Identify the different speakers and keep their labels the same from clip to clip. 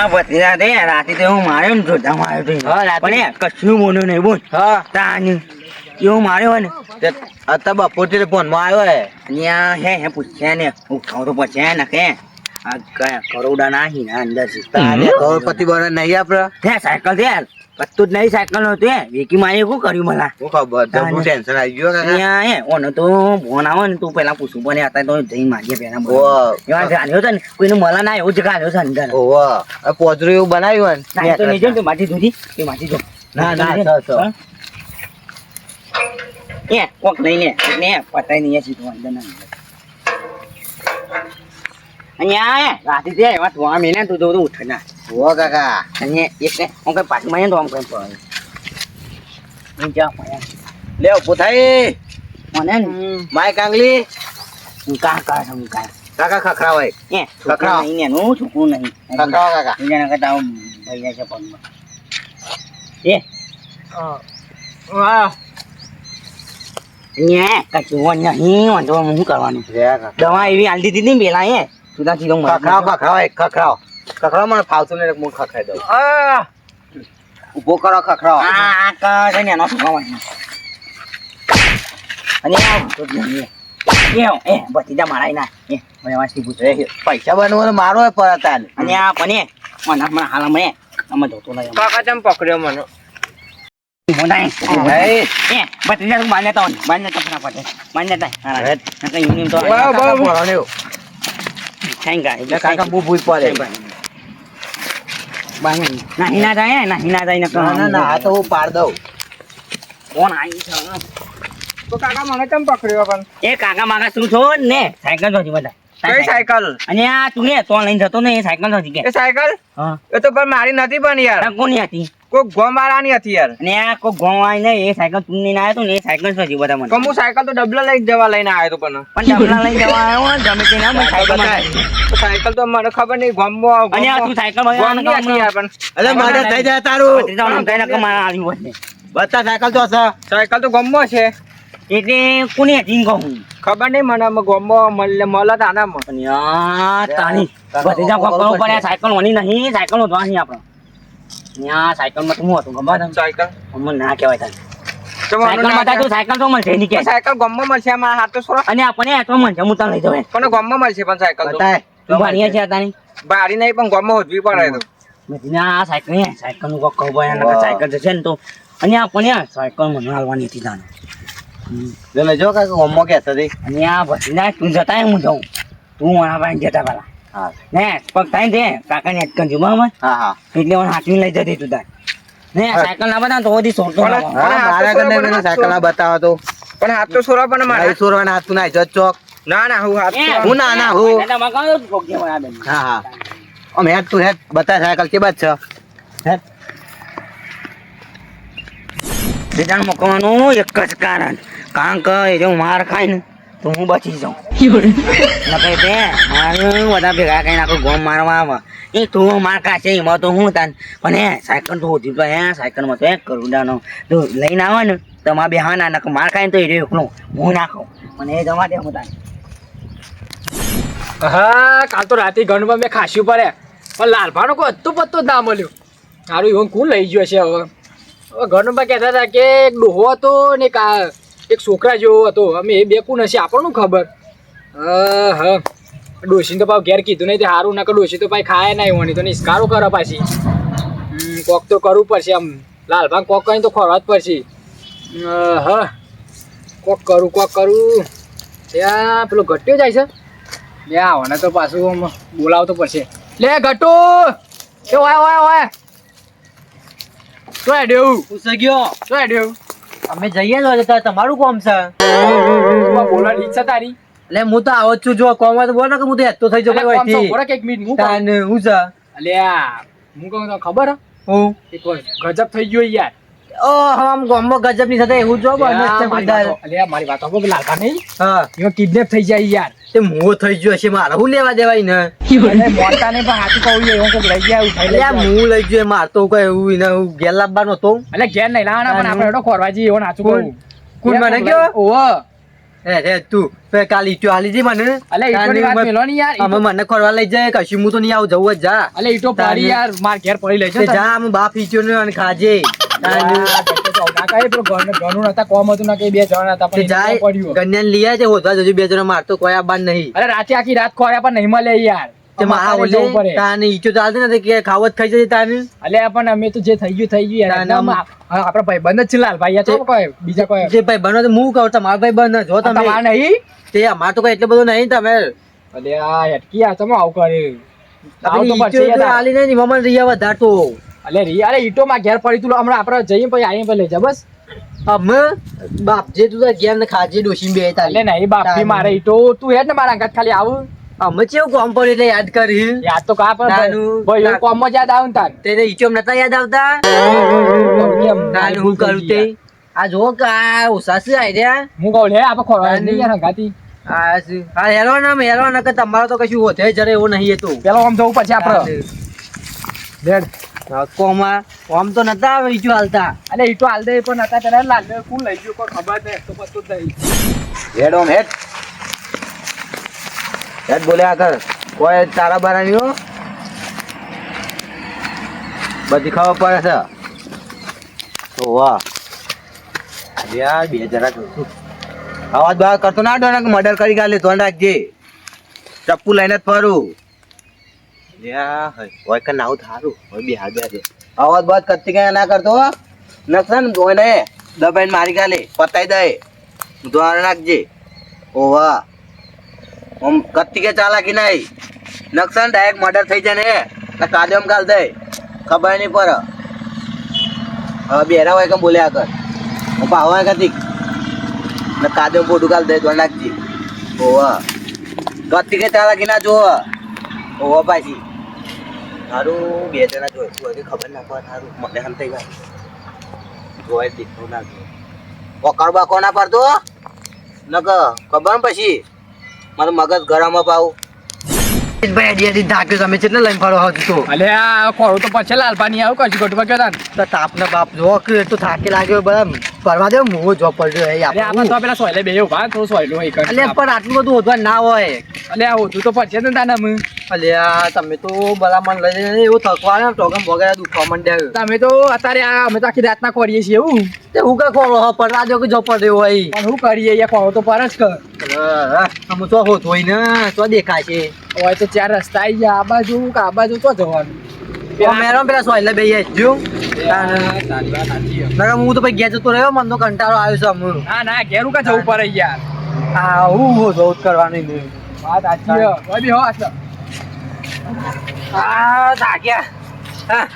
Speaker 1: આ ભત્રીજા તે રાતે તો હું માર્યો ને જોતા માર્યો તો. પણ કશું બોલ્યો નહીં બોલ.
Speaker 2: હા.
Speaker 1: તાની એવો માર્યો હોય ને
Speaker 2: અત્યારે બપોર ફોનમાં આવ્યો હે.
Speaker 1: અહીંયા હે હે પૂછ્યા ને હું ખાવ પછી ને કે. કરોડા નાહી અંદર
Speaker 2: કરોડપતિ બરોબર નહીં આપડે
Speaker 1: સાયકલ છે કતું જ નહીં સાયકલ નો તે વેકી મારી શું કર્યું મને?
Speaker 2: શું ખબર? જબરું ટેન્શન આવી ગયો કાકા.
Speaker 1: હે ઓને તો ફોન આવે ને તું પેલા પૂછું પણ હતા તો જઈને માગે પેલા એવા જાણ્યો છે ને કોઈને મળા ના એવું જ ગાલ્યો છે અંદર.
Speaker 2: ઓહો આ એવું બનાવ્યું
Speaker 1: ના, એ તો નહીં જો તું માટી દૂધી તું માટી જો
Speaker 2: ના, ના.
Speaker 1: હા? એ, કોક લઈને, ને પતાઈ નહીં સીધું અંદર ના. અહીંયા એ, રાતે એવા ધોવા મેં ને તું તો ઉઠ ના.
Speaker 2: ઓહો કાકા
Speaker 1: અને એક ને હું કઈ પાછું માં તો આમ કઈ હું પડ્યા.
Speaker 2: લે થાય
Speaker 1: મને ને
Speaker 2: માય કાંગલી
Speaker 1: હું કા કા હું કા.
Speaker 2: કાકા ખખરા હોય
Speaker 1: એ,
Speaker 2: કાકા.
Speaker 1: નહીં ને એનું, છોકરું નહીં.
Speaker 2: ખખરાવો કાકા
Speaker 1: બીજાના કરતા આમ ભઈ છે પગમાં. એ, અહીંયા કશું હોય નહીં, વાંધો શું કરવાનું દવા એવી હાલ દીધી હતી ને પેલા એ તું ત્યાંથી
Speaker 2: ખખરાવ. ખખરાવ ખખરાવ ખખરાવ મને ફાવતું નહીં હું ખખરાઈ દઉં. ઊભો કરો ખખરાવ
Speaker 1: આ કર ને એનો વાંચી. અને આ વાંધો જ નહીં, એ. ભત્રીજા મારાય ના. એ, મને વાંચતી પૂછો.
Speaker 2: પૈસા બનવાનો મારો પરત
Speaker 1: અને આ એ, મને હમણાં હાલ એ, આમાં ધોતો નહીં.
Speaker 3: કાકા ચમ પકડ્યો મને.
Speaker 1: મોઢાએ.
Speaker 2: પોરો ને.
Speaker 1: નાહી જાય, નાહી ના જાય
Speaker 2: ના ના આ તો હું પાડ દઉં.
Speaker 1: કોણ આવી છે?
Speaker 3: તો કાકા મને ચમ પકડ્યો પણ?
Speaker 1: એ કાકા માકા તું છો ને? સાયકલ જોજી બધા.
Speaker 3: કઈ સાયકલ.
Speaker 1: અને આ તું ને તો લઈને જતો ને એ સાયકલ જોજી કે.
Speaker 3: એ સાયકલ?
Speaker 1: હા.
Speaker 3: એ તો પણ મારી નથી પણ યાર.
Speaker 1: કોની હતી?
Speaker 3: કોઈ ગો મારાની હતી યાર.
Speaker 1: અને આ કોઈ ગોમાઈ ને એ સાયકલ તું લઈને આવ્યો તો ને એ સાયકલ જોજી બધા મને
Speaker 3: કમુ સાયકલ તો ડબલા લઈ જવા લઈને આવ્યો તો પણ.
Speaker 1: પણ ડબલા લઈને જવા આવ્યો ને ગમે તે ના મને સાયકલ
Speaker 3: સાયકલ તો મને ખબર નહીં ગોમો
Speaker 1: અને આ તું સાયકલમાં
Speaker 3: ગોમની હતી યાર પણ.
Speaker 2: અલે મારે થઈ જાય તારું.
Speaker 1: ત્રીજા કઈ ના મારા આવી હોય.
Speaker 2: બતા સાયકલ તો છે
Speaker 3: સાયકલ તો ગોમો છે.
Speaker 1: એટલે કોની હતી હું?
Speaker 3: ખબર નહીં મને ગોમો મળે મળે તાના
Speaker 1: મને આ તારી. ભત્રીજા કોક કરવું સાયકલ ઓની નહીં સાયકલ નો નહીં આપણે ત્યાં સાયકલમાં શું હતું ખબર? તને
Speaker 3: સાયકલ?
Speaker 1: અમને ના કહેવાય તને.
Speaker 3: તો સાયકલમાં
Speaker 1: તું સાયકલ તો મળશે એની કે.
Speaker 3: તો સાયકલ ગોમો મળશે આમાં હાથ તો છોડો.
Speaker 1: અને આપણે આટલો મળશે હું તને લઈ જાઉં
Speaker 3: પણ ગોમો મળશે પણ સાયકલ તો.
Speaker 2: બતાય
Speaker 1: તું ભણીએ છે તારી
Speaker 3: ભારી નહીં પણ ગોમો હોજવી પડે તો.
Speaker 1: ના સાયકલ ને સાયકલનું કહો કહું ભાઈ સાયકલ જશે ને તો. અને આપણે આ સાયકલ મને હાલવાની હતી તાને.
Speaker 2: લે લેજો કાકા હોમો કે હતી.
Speaker 1: અને આ ભત્રીજા તું જતા હું જાઉં. તું મારા ભાઈ જતા પેલા ને પગ થાય તે કાકા ને અટકન છું બરાબર?
Speaker 2: હા હા.
Speaker 1: એટલે મને હાથવી લઈ જતી તું તાર. ને સાયકલ ના તો
Speaker 2: મારા મને સાયકલ બતાવો તો.
Speaker 3: પણ હાથ તો છોડવા પણ મારે.
Speaker 2: મારી સુરવાના હાથ ના જો ચોક.
Speaker 3: ના ના હું હાથ
Speaker 2: હું ના ના હું
Speaker 1: દાદા મગાવ્યો તું કોક જેવો આ બેન.
Speaker 2: હા હા. આમ હેડ તું હેડ બતા સાયકલ કે બાદ છે? હેડ
Speaker 1: બીજાને મૂકવાનું એક જ કારણ. કારણ કે એ જો માર ખાય ને તો હું બચી જાઉં. નકર તે મારું બધા ભેગા કરીને આખું ગોમ મારવા આવે. એ તું માર ખાશે એમાં તો હું તાન. પણ હે સાયકલ તો હોતી તો હે સાયકલમાં તો એક કરુડાનો તો લઈને આવે ને તો મારા બેહાના નકર માર ખાય ને તો એ એકલો. હું નાખો. મને એ જવા દે હું તાન.
Speaker 4: હા કાલ તો રાતે ગણમાં મેં ખાસ્યું પડે. પણ લાલભાનો કોઈ હતું પત્તો ના મળ્યું. સારું એવું કોણ લઈ ગયો છે હવે. હવે ઘરમાં કહેતા હતા કે એક ડોહો હતો ને એક એક છોકરા જેવો હતો. અમે એ બે કોણ હશે આપણને ખબર. ડોશીને તો પાછું ઘેર કીધું નહીં તે સારું ના ડોશી તો પાછી ખાય નહીં હોય તો નિસ્કારો કરે પાછી. કોક તો કરવું પડશે આમ. લાલભાંગ કોક કરીને તો ખોરવા જ પડશે. હ કોક કરું કોક કરું. ત્યાં પેલો ઘટ્યો જાય છે? લે આવને તો પાછું બોલાવતો પડશે. લે ઘટુ એ ઓય ઓય ઓય. શું હેડ્યું?
Speaker 2: પૂછ ગયો?
Speaker 4: શું હેડ્યું?
Speaker 2: અમે જઈએ જ તો તમારું કોમ છે?
Speaker 4: બોલવાની ઈચ્છા તારી.
Speaker 2: એટલે હું તો આવો છું જો કોમ તો બોલો કે હું તો હેતો થઈ
Speaker 4: અલે હોયથી ઊભો કે એક મિનિટ હું.
Speaker 2: તાન હું છે
Speaker 4: અલ્યા હું કહું તો ખબર હે? એક ગજબ થઈ ગયો યાર.
Speaker 2: ઓ હમ ગામમાં ગજબની સાથે એવું જો બને છે બધા.
Speaker 4: અલ્યા મારી વાત સાંભળો, લાલભા નહીં?
Speaker 2: હા.
Speaker 4: યો કિડનેપ થઈ જાય યાર.
Speaker 2: તે મો થઈ ગયો છે મારે હું લેવા દેવાય ને?
Speaker 4: અરે મોટા ને પણ હાથી કહું એવું કોઈક લઈ ગયા ઉઠાઈ
Speaker 2: એટલે હું લઈ ગયો. માર તો કઈ એવું ને હું ઘેર લાવવાનો તો
Speaker 4: અલ્યા ગેર નહીં લાવવાના પણ આપણે એડો ખોરવા જઈએ એવું નાચું
Speaker 2: કોણ?
Speaker 4: કહું.
Speaker 2: કોણ મને કયો?
Speaker 4: ઓહો.
Speaker 2: એ તું કાલ ઈટો આલી જી મને.
Speaker 4: અલે ઈટોની વાત મેલો ની યાર
Speaker 2: અમે મને ખોરવા લઈ જાય કશું હું તો નહીં આવું જવું જ જા.
Speaker 4: અલે ઈટો પડી યાર માર ઘેર પડી લેજો
Speaker 2: તે જા અમે બાપ ઈટો ને અને ખાજે.
Speaker 4: બે જણ
Speaker 2: લઈ બે મારતો કોઈ આ બાર નહીં.
Speaker 4: અરે રાતે આખી રાત ખોયા પણ નહીં મળે યાર.
Speaker 2: તે મારા
Speaker 4: અમારે
Speaker 2: તાને ઈટો ચાલતી નથી કે ખાવત ખાઈ જતી તાને.
Speaker 4: અલે પણ અમે તો જે થઈ ગયું થઈ ગયું યાર.
Speaker 2: તાને
Speaker 4: ભાઈ બંધ જ તો કોઈ બીજા કોઈ
Speaker 2: જે ભાઈ બનો તો હું કહું તમારા ભાઈ બંધ જો તમે
Speaker 4: આ નહીં?
Speaker 2: તે અમાર તો કઈ એટલો બધો નહીં તમે.
Speaker 4: અલે આ હેટકી આ તમે આવું કરે.
Speaker 2: આલી નહીં મમન રિયા વધારતો
Speaker 4: અલે રી અરે ઈટો માં ઘેર પડી તું હમણાં આપણે જઈએ પછી લઈ જા બસ.
Speaker 2: અમે બાપ જે તું ઘેર ને ખાજે ડોશી બે તારી.
Speaker 4: નહીં બાપી મારે ઈટો તું હેડ ને મારા અંગાત ખાલી આવું.
Speaker 2: અમે ચેવું કોમ એટલે યાદ કરી?
Speaker 4: યાદ તો કા પણ
Speaker 2: નાનું.
Speaker 4: ભાઈ એ કોમમાં યાદ આવે તાર.
Speaker 2: તેને ઈચોમ નતા યાદ આવતા? નાનું હું કરું તે? આ જો કા ઉસાસી આઈ છે
Speaker 4: હું કહું લે આપ
Speaker 2: ખોરા.
Speaker 4: નહીં યાર હંગાતી?
Speaker 2: આ હેલો ના હેલો ના કે તમારો તો કશું હોતે જરે એવું નહીં હતું તો.
Speaker 4: પેલો આમ જવું પછી આપણે.
Speaker 2: દેડ કોમ તો નતા આવે ઈચો હાલતા.
Speaker 4: અલે ઈટો હાલ દે પણ નતા પેલા લાલ દે લઈ ગયો કોઈ ખબર નહીં તો પતું જ
Speaker 2: હેડ ઓમ હેડ. હેડ બોલ્યા આગળ. કોઈ તારા બારા નહીં હો. બધી ખબર પડે છે. તો વાહ. યાર બે જરા અવાજ બહાર કરતો ના ડો મર્ડર કરી ગાલે ધોન રાખજે. ચપ્પુ લઈને જ ફરું. યા હોય કે નાવું થારું બે અવાજ બાદ કરતી કઈ ના કરતો હો. ને ધોઈને દબાઈને મારી ગાલે પતાઈ દે. ધોરણ નાખજે વાહ. આમ કત્તી કે ચાલાકી નહીં. નકશન ડાયરેક્ટ મર્ડર થઈ જાય ને એટલે કાદમ ગાલ દે. ખબર નહીં પર હવે બેરા હોય કેમ બોલ્યા કર? હું પાવ કતી ને કાદમ પોટું ગાલ દે તો નાખજી. ઓવા કત્તી કે ચાલાકી ના જોવો. ઓવા પાછી. સારું બે જણા જોઈ ખબર ના પડે. સારું મને હમ થઈ ગયા જોઈ દીધું ના પકડ બકો ના પડતો નક ખબર પછી? મારું મગજ ગરમ પાવું ભાઈ અડી અડી ધાક્યો તમે કેટલે લઈને ફરો હતો તો?
Speaker 4: અલે આ ખોરું તો પછી લાલપાની આવું કશું ગયો તાન.
Speaker 2: તાપ ના બાપ જો કે તો થાકી લાગ્યો બધા ફરવા દે મોં જો પડ્યો હે
Speaker 4: આપણે આપણે તો પેલા સોયલે બે ઊભા તો સોયલો હોય
Speaker 2: એટલે પણ આટલું બધું હોદવા ના હોય.
Speaker 4: એટલે આ હોતું તો પડશે ને તાના હું
Speaker 2: એટલે તમે તો બલા મન લઈ જઈને એવું થકવા ને ટોગમ વગેરે દુખવા માંડ્યા
Speaker 4: તમે તો અત્યારે આ અમે તો આખી રાતના કરીએ છીએ એવું.
Speaker 2: તે હું કે ખોળો હો પણ રાજો કે જો પડ્યો હોય.
Speaker 4: પણ શું કરીએ યાર ખોરો તો પર જ કર.
Speaker 2: અમે તો હોત હોય ને તો દેખાય છે
Speaker 4: હોય તો ચાર રસ્તા આવી ગયા આ બાજુ કે આ બાજુ તો જવાનું.
Speaker 2: મેરો પેલા સોયલે બેહી જો. નકર હું તો ભાઈ ઘેર જતો રહ્યો મને તો કંટાળો આવ્યો છે અમુ
Speaker 4: ના ના ઘેરું કા જવું પડે યાર?
Speaker 2: હા હું હું જોઉં જ નહીં.
Speaker 4: વાત સાચી છે. હોય હો
Speaker 2: આ થાક્યા હા.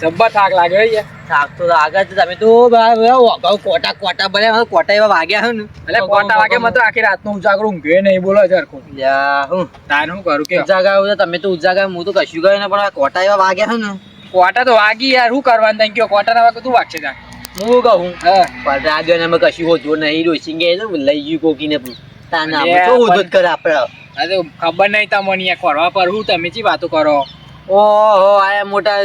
Speaker 4: જબ્બર થાક લાગે હે
Speaker 2: થાક તો લાગે છે. તમે તો બા કોટા કોટા હવે કોટા એવા વાગ્યા હે ને.
Speaker 4: એટલે કોટા વાગે મત તો આખી રાતનું ઉજાગરું ઊંઘે નહીં બોલો જરખું
Speaker 2: યા હું.
Speaker 4: તાન હું કરું કે?
Speaker 2: ઉજાગા આવ્યો તમે તો ઉજાગા હું તો કશું ગયો ને પણ કોટા એવા વાગ્યા હે ને.
Speaker 4: કોટા તો વાગી યાર શું કરવાનું તને કયો? કોટા ના વાગે તું વાગશે તાર.
Speaker 2: હું કહું
Speaker 4: હા.
Speaker 2: પણ રાજો ને અમે કશું હોતું નહીં ડોસી ગયા લઈ ગયું કોકીને તાના તો જ કરે આપણે.
Speaker 4: અરે ખબર નહીં તમને ખોરવા પર હું તમે ચી વાતો કરો?
Speaker 2: ઓહો આ મોટા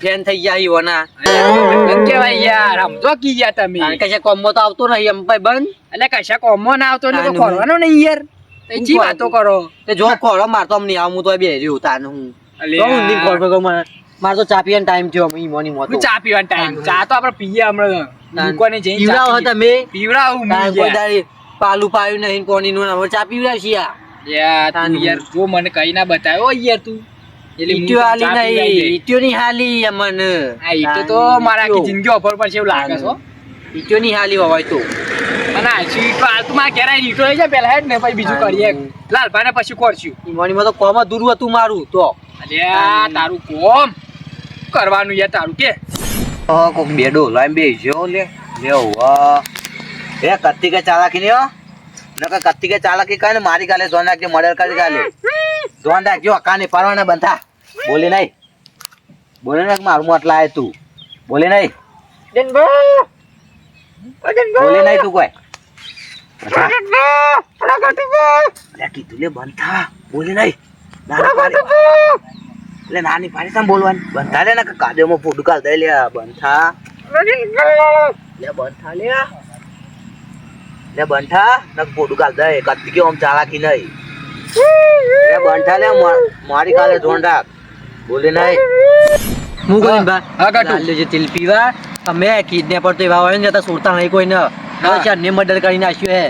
Speaker 2: ફેન થઈ ગયા ઈવોના
Speaker 4: અરે કેવાય યાર સમજો કી ગયા તમે.
Speaker 2: કારણ કોમો તો આવતો નહીં એમ ભાઈ બંધ.
Speaker 4: એટલે કશા કોમો ના આવતો ને તો ખોરવાનો નહીં. યાર. તે જી વાતો કરો.
Speaker 2: તે જો ખોરો મારતો આમ નહીં આવું તો બે રહ્યું તાન હું. તો હું નહીં ખોર ભગો મને મારે તો ચા પીવાનો ટાઈમ થયો અમે મોની મોતો.
Speaker 4: ચા પીવાનો ટાઈમ ચા તો આપણે પીએ હમણાં
Speaker 2: તાન.
Speaker 4: જઈ
Speaker 2: પીવડાવો. તમે.
Speaker 4: પીવડાવું
Speaker 2: કોઈ પાલું પાયું નહીં કોની નું. ચા પીવડાવશી
Speaker 4: યાર તું યાર જો મને કઈ ના બતાવ્યો યાર તું. તને
Speaker 2: હાલી નહીં. ઈટ્યો ની હાલી અમને.
Speaker 4: આ ઈટો તો મારા આખી જિંદગી ઓફર પડશે એવું લાગે છે હો.
Speaker 2: ઈટ્યો ની હાલી હોય તો.
Speaker 4: અને આ ઈટો હાલ તું મારા ઘેર આવીને ઈટો લઈ જા પહેલા હેડ ને પછી બીજું કરીએ. લાલભાઈને પછી કરશું.
Speaker 2: ઈમોની માં તો કોમ દૂર હતું મારું તો.
Speaker 4: અલ્યા તારું કોમ. કરવાનું યાર તારું કે?
Speaker 2: કોક બેડો લાઈન બે જો લે. લે વાહ એ કત્તી કે ચાલાકી ને નકર કત્તી કે ચાલાકી કાને મારી ગાલે જોન રાખજે મર્ડર કરી ગાલે. જોન ગયો કાને પરવાના બંધા બોલે નહીં. બોલે નહીં મારું મોટ લાય તું. બોલે નહીં. બોલે નહીં તું કોઈ. બંધા નાની પાડી. તમ બોલવાની. બંધા લે ને કાદેમાં ફૂડ કાલ દે, લે બંધા લે બંધા લે.
Speaker 5: લે બંઠા ને પોડું કાલ દે. કત્તી કે આમ ચાલાકી નહીં. લે બંઠા લે મારી કાલે ધોન બોલે નહીં.
Speaker 2: હું કહું બા.
Speaker 4: હા, કાઢું.
Speaker 2: લાલ્યો તેલ પીવા. અમે કિડનેપર તો એવા હોય ને જતા છોડતા નહીં કોઈ ને. ચારને મર્ડર કરી નાખ્યો હે.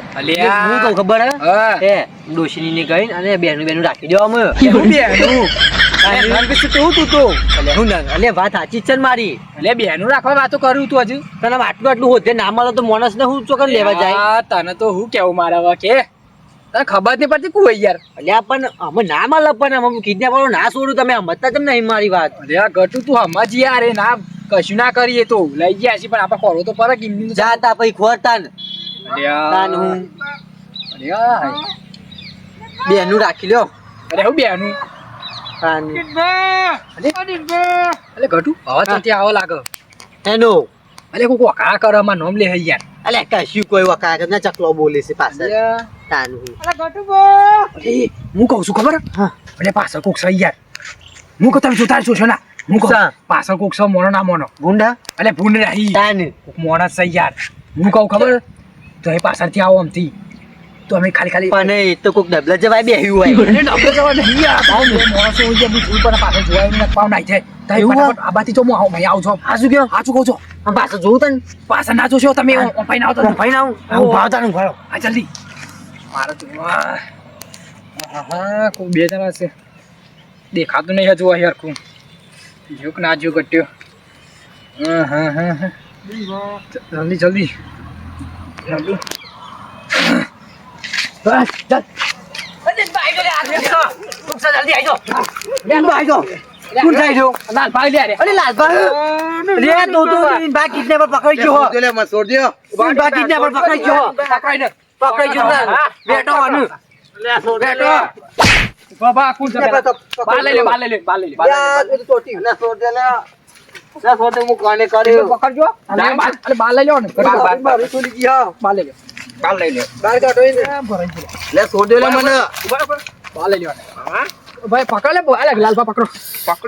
Speaker 2: હું કહું ખબર હે?
Speaker 4: હા.
Speaker 2: ડોશીની ને કઈ અને બેનું બેનું રાખી દેવા અમે.
Speaker 4: અલે
Speaker 2: વાત સાચી જ છે ને મારી.
Speaker 4: અલે બેનું રાખવા વાતો કરું તું હજુ.
Speaker 2: તને આટલું આટલું હોતે ના મળે તો માણસ ને હું ચોકન લેવા જાય?
Speaker 4: તને તો હું કેવું મારા કે તને ખબર નહીં પડતી કોઈ હોય યાર.
Speaker 2: અલ્યા પણ અમે ના મળે પણ અમે કિડનેપર ના છોડું તમે સમજતા તમને નહીં મારી વાત?
Speaker 4: અલ્યા ગટુ તું સમજ યાર એ ના કશું ના કરીએ તો લઈ ગયા છીએ પણ આપણે ખોરો તો પર કિમની
Speaker 2: જાતા પછી ખોરતા ને તાન હું. બેનું રાખી લ્યો.
Speaker 4: અરે હું બેનું અલે ગટુ હવે તો ત્યાં આવો લાગે.
Speaker 2: એનો
Speaker 4: અલે કોક વકા કરે માં નામ લે હે યાર.
Speaker 2: અલે કશું કોઈ વકા કરે ના ચકલો બોલે છે પાછળ. તાન હું
Speaker 4: કહું છું ખબર?
Speaker 2: હા.
Speaker 4: પાછળ કોક છે યાર. હું કહું તમે જોતા છો ના? હું કહું? પાછળ કોક છે મોનો ના મોનો.
Speaker 2: ગુંડા?
Speaker 4: અલે ભૂંડ રહી
Speaker 2: તાન.
Speaker 4: કોક મોણસ છે યાર. હું કહું ખબર? તો એ પાછળથી આવો આમથી. તો અમે ખાલી ખાલી
Speaker 2: પણ એ તો કોક ડબલા જવાય બેહ્યું હોય.
Speaker 4: અરે ડબલે જવા નહીં યાર. બે માણસો હોય છે, હું જોઈ પણ પાછળ જોવાય નહીં પાવ નાઈ તો એ
Speaker 2: એવું
Speaker 4: ફટાફટ આ બાજુ તો હું આવું અહીં આવું છું.
Speaker 2: આ શું
Speaker 4: કહું છું?
Speaker 2: આમ પાછળ જોઉં તને?
Speaker 4: પાછળ ના જોશો તમે ભાઈ ના આવતો.
Speaker 2: ભાઈ ના હું ભાવ તારું ભાવ
Speaker 4: જલ્દી. મારે તો હા કોઈ બે જણા છે. દેખાતું નહીં હજુ યાર કું જોક ના જો કટ્યો હા હા હા. હા જલ્દી જલ્દી. જલ્દી. બસ ચાલ.
Speaker 2: કોણ થાય છો?
Speaker 4: લાલ ભાઈ લે રે
Speaker 2: અરે લાલભાઈ રે તો તો બા કિડનેપર પકડી ગયો હો.
Speaker 5: લે છોડ દ્યો.
Speaker 2: બા કિડનેપર પકડી ગયો હો. પકડી ગયો ને. બેઠો આનું.
Speaker 4: બાબા છે પેલા? લઈ લે બાર લે બાર લે બાર લઈ લે.
Speaker 5: ના છોડ દે લે ના છોડ દે હું કાને કર્યો?
Speaker 4: પકડજો. અરે બાર લઈ લો ને. બાર બાર બાર લઈ લે. બાર લઈ લે ભરાઈ ગયું.
Speaker 5: લે છોડ દે લે મને.
Speaker 4: બાર લઈ લેવાના. ભાઈ પકડ લે અલે લાલભા પકડો.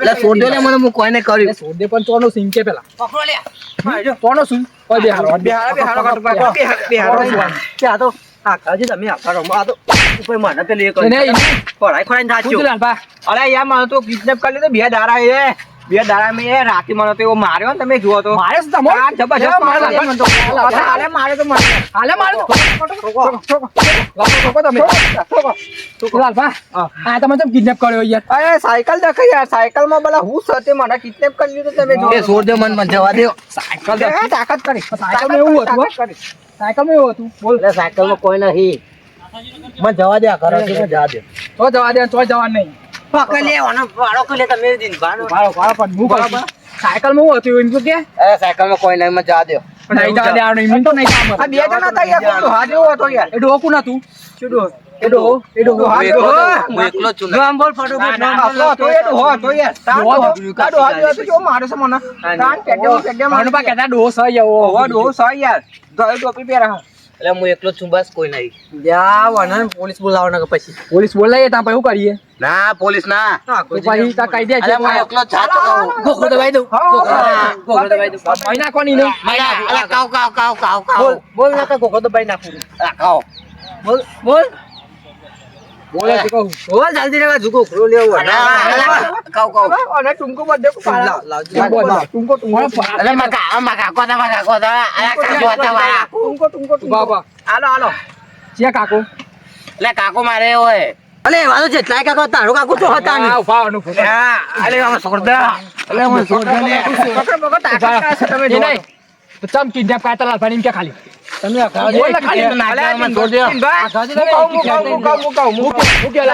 Speaker 5: લે છોડ દે લે મને હું કોઈને કર્યું.
Speaker 4: છોડ દે પણ તોનો સિંગ કે પેલા. ચોનો સિંગ ઓય બે હારો બે હારો બે હારો બે હારો
Speaker 2: કે આ તો આ કાજી તમે આખા રમો. આ તો ઉપર મને પેલી એક પડાઈ થાચ્યો.
Speaker 4: પૂછ લાલભા?
Speaker 3: અરે યાર મને તો કિડનેપ કરી લીધો બે દારા એ. બે દાડા મેં રાતે મને તો એવો માર્યો ને તમે જુઓ તો.
Speaker 4: મારે શું તમો
Speaker 3: આ જબરજસ્ત માર્યો તો. હાલે મારે તો માર્યો.
Speaker 4: હાલે મારે તો. તમે. લાલભા આ તમે તો કિડનેપ કર્યો યાર?
Speaker 3: અરે સાયકલ દેખાય યાર. સાયકલમાં બલા હું સતે મને કિડનેપ કરી લીધો તમે જો
Speaker 5: એ છોડ દે મને મન જવા દે.
Speaker 4: સાયકલ
Speaker 3: દેખ તાકાત કરી.
Speaker 4: સાયકલમાં એવું હતું? સાયકલમાં એવું હતું. બોલ.
Speaker 2: સાયકલ સાયકલમાં કોઈ નહીં. મને જવા દે આ મને જવા દે.
Speaker 4: તો જવા દે તો જવા નહીં.
Speaker 2: પકડ લે ઓનો વાળો કરી લે તમે દિનભાનો.
Speaker 4: ભાડો ભાડો પણ હું કહું છું. સાયકલમાં હતું એમ તો કે
Speaker 5: એ સાયકલમાં કોઈ નહીં જવા દે
Speaker 4: નહીં જવા દે આનો એમ તો નહીં જવા
Speaker 3: આ બે જણા હતા યાર કોઈ ડોહા હતો યાર
Speaker 4: એ
Speaker 5: હું એકલો છું
Speaker 2: બોલ નામ
Speaker 3: એ હતો યાર.
Speaker 5: હતો.
Speaker 3: મારે મને.
Speaker 4: કહેતા ડોહો સહી એવો
Speaker 3: ડોહો, ડોહો સા યાર. ટોપી પહેરા.
Speaker 5: એટલે હું એકલો છું બસ કોઈ નહીં
Speaker 2: જા વાના પોલીસ બોલાવવાના કે પછી
Speaker 4: પોલીસ બોલાવીએ ત્યાં પછી શું કરીએ
Speaker 5: ના પોલીસ ના
Speaker 4: તો પછી તા કહી દે
Speaker 5: હું એકલો કહું.
Speaker 2: ગોખલો દબાઈ દઉં ગોખો. દબાઈ દઉં
Speaker 4: ભાઈ કોની નહીં
Speaker 5: અલા, અલા, કાવ, કાવ, કાવ, કાવ.
Speaker 2: બોલ બોલ ના તો ગોખો દબાઈ નાખું
Speaker 5: કાવ.
Speaker 2: બોલ બોલ
Speaker 4: બોલે કહું
Speaker 2: બોલ જલ્દી રે જુગો ગોખલો લેવો
Speaker 5: કાવ, કાવ.
Speaker 3: અને ટૂંકો બધે પાડા.
Speaker 2: લાવ
Speaker 4: બોલ, બોલ.
Speaker 3: ટૂંકો, ટૂંકો.
Speaker 5: અલા, મારા કા- મારા કાકો હતા, મારા કાકો હતા. કાકો.
Speaker 3: ટૂંકો, ટૂંકો, ટૂંકો.
Speaker 4: ઊભા.
Speaker 3: હાલો, હાલો.
Speaker 4: છે કાકો
Speaker 5: અલા, કાકો મારે હોય
Speaker 2: અલે વાલો જેટલાય કાકો તારો કાકો તો હતા ને
Speaker 4: ઊભા આનું ફોટો.
Speaker 5: અલે આમાં છોડ અલે મને છોડ લે.
Speaker 3: પકડો, પકડો, તાકાત તમે
Speaker 4: નહીં. તો ચમ kidnap કાઢતા કે ખાલી
Speaker 2: તમે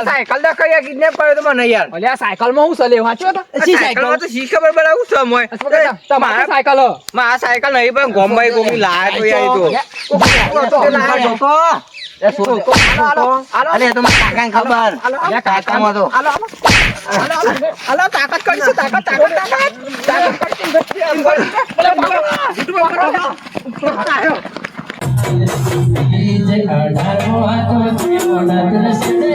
Speaker 3: સાયકલ
Speaker 4: સાયકલમાં હું ચલે વાંચ્યો તો
Speaker 3: તો શી ખબર પડે છે મોય.
Speaker 4: તમારી સાયકલ હો.
Speaker 3: સાયકલ નહીં પણ ગોમભાઈ ગોમી લાયા તો યાર તો.
Speaker 2: મારા
Speaker 3: તાકાત કરીશું, તાકાત, તાકાત, તાકાત. તાકાત કરીશું. બીજે અઢારમો હતો જીવન દ્રષ્ટિ